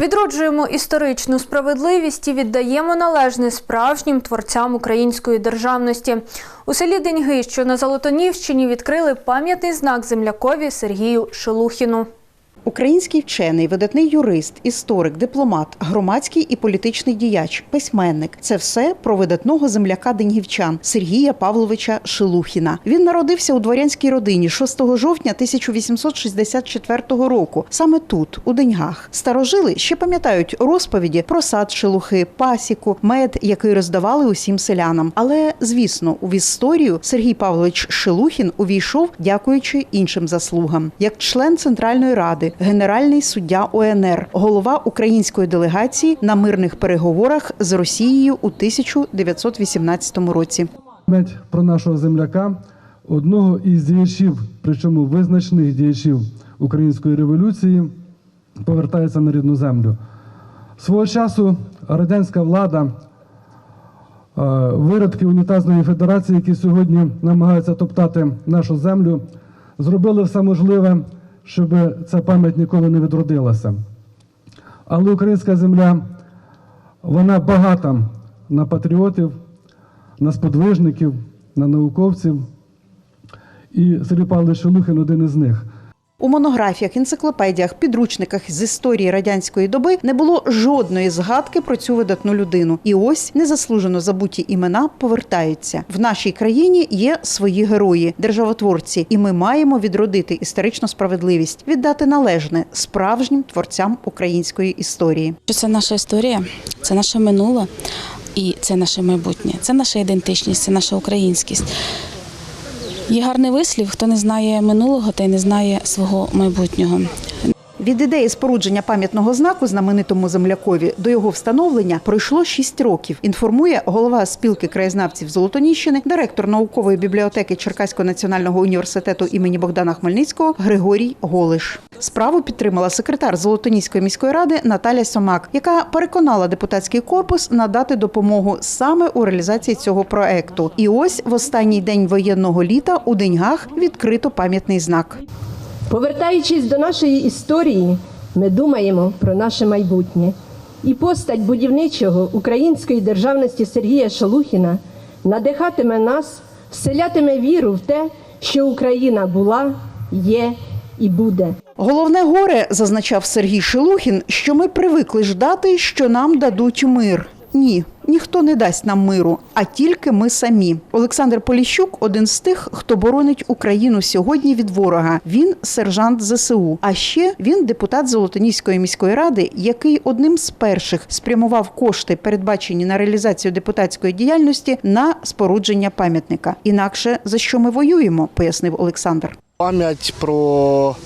Відроджуємо історичну справедливість і віддаємо належне справжнім творцям української державності. У селі Деньги, що на Золотонівщині, відкрили пам'ятний знак землякові Сергію Шелухіну. Український вчений, видатний юрист, історик, дипломат, громадський і політичний діяч, письменник це все про видатного земляка деньгівчан Сергія Павловича Шелухіна. Він народився у дворянській родині 6 жовтня 1864 року. Саме тут, у деньгах, старожили ще пам'ятають розповіді про сад шелухи, пасіку, мед, який роздавали усім селянам. Але звісно, в історію Сергій Павлович Шелухін увійшов, дякуючи іншим заслугам, як член Центральної ради, генеральний суддя ОНР, голова української делегації на мирних переговорах з Росією у 1918 році. Пам'ять про нашого земляка, одного із діячів, причому визначних діячів української революції, повертається на рідну землю. Свого часу радянська влада, е, виродки унітазної федерації, які сьогодні намагаються топтати нашу землю, зробили все можливе, щоб ця пам'ять ніколи не відродилася. Але українська земля, вона багата на патріотів, на сподвижників, на науковців. І Сергій Павлович Лухин один із них. У монографіях, енциклопедіях, підручниках з історії радянської доби не було жодної згадки про цю видатну людину. І ось незаслужено забуті імена повертаються. В нашій країні є свої герої, державотворці, і ми маємо відродити історичну справедливість, віддати належне справжнім творцям української історії. Це наша історія, це наше минуле і це наше майбутнє. Це наша ідентичність, це наша українськість. Є гарний вислів, хто не знає минулого, той не знає свого майбутнього. Від ідеї спорудження пам'ятного знаку знаменитому землякові до його встановлення пройшло шість років. Інформує голова спілки краєзнавців Золотоніщини, директор наукової бібліотеки Черкаського національного університету імені Богдана Хмельницького Григорій Голиш. Справу підтримала секретар Золотоніської міської ради Наталя Сомак, яка переконала депутатський корпус надати допомогу саме у реалізації цього проекту. І ось в останній день воєнного літа у деньгах відкрито пам'ятний знак. Повертаючись до нашої історії, ми думаємо про наше майбутнє. І постать будівничого української державності Сергія Шалухіна надихатиме нас, вселятиме віру в те, що Україна була, є і буде. Головне горе, зазначав Сергій Шелухін, що ми привикли ждати, що нам дадуть мир. Ні, ніхто не дасть нам миру, а тільки ми самі. Олександр Поліщук один з тих, хто боронить Україну сьогодні від ворога. Він сержант ЗСУ. А ще він депутат Золотоніської міської ради, який одним з перших спрямував кошти, передбачені на реалізацію депутатської діяльності, на спорудження пам'ятника. Інакше за що ми воюємо, пояснив Олександр. Пам'ять про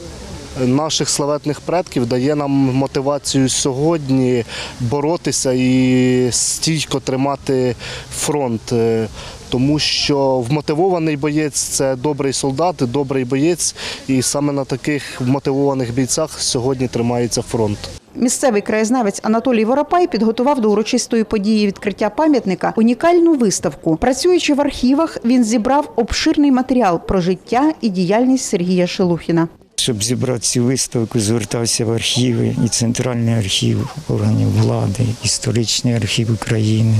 наших славетних предків дає нам мотивацію сьогодні боротися і стійко тримати фронт. Е, Тому що вмотивований боєць це добрий солдат, добрий боєць, і саме на таких вмотивованих бійцях сьогодні тримається фронт. Місцевий краєзнавець Анатолій Воропай підготував до урочистої події відкриття пам'ятника унікальну виставку. Працюючи в архівах, він зібрав обширний матеріал про життя і діяльність Сергія Шелухіна. Щоб зібрати цю виставку, звертався в архіви, і Центральний архів органів влади, історичний архів України,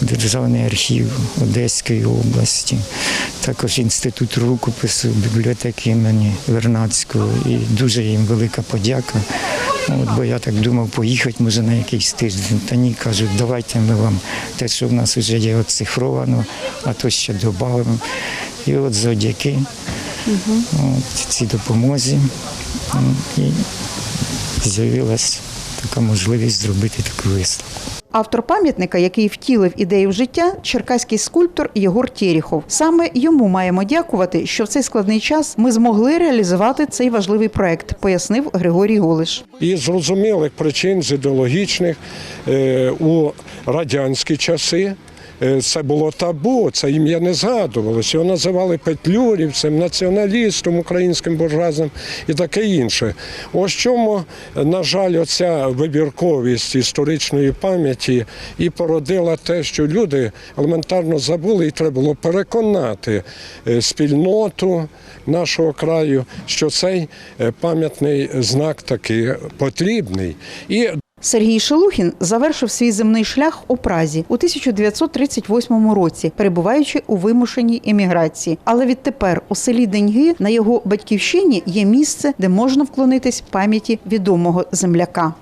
Державний архів Одеської області, також інститут рукопису, бібліотеки імені Вернадського. І дуже їм велика подяка. От, бо я так думав поїхати, може, на якийсь тиждень. Та ні, кажуть, давайте ми вам те, що в нас вже є оцифровано, а то ще додамо. І от завдяки от, цій допомозі і з'явилася така можливість зробити таку виставку. Автор пам'ятника, який втілив ідею в життя, черкаський скульптор Єгор Тєріхов. Саме йому маємо дякувати, що в цей складний час ми змогли реалізувати цей важливий проект, пояснив Григорій Голиш. І зрозумілих причин, з ідеологічних е, у радянські часи. Е, Це було табу, це ім'я не згадувалося. Його називали петлюрівцем, націоналістом, українським буржуазним і таке інше. Ось чому, на жаль, оця вибірковість історичної пам'яті і породила те, що люди елементарно забули, і треба було переконати е, спільноту нашого краю, що цей е, пам'ятний знак таки потрібний. І Сергій Шелухін завершив свій земний шлях у Празі у 1938 році, перебуваючи у вимушеній еміграції. Але відтепер у селі Деньги на його батьківщині є місце, де можна вклонитись пам'яті відомого земляка.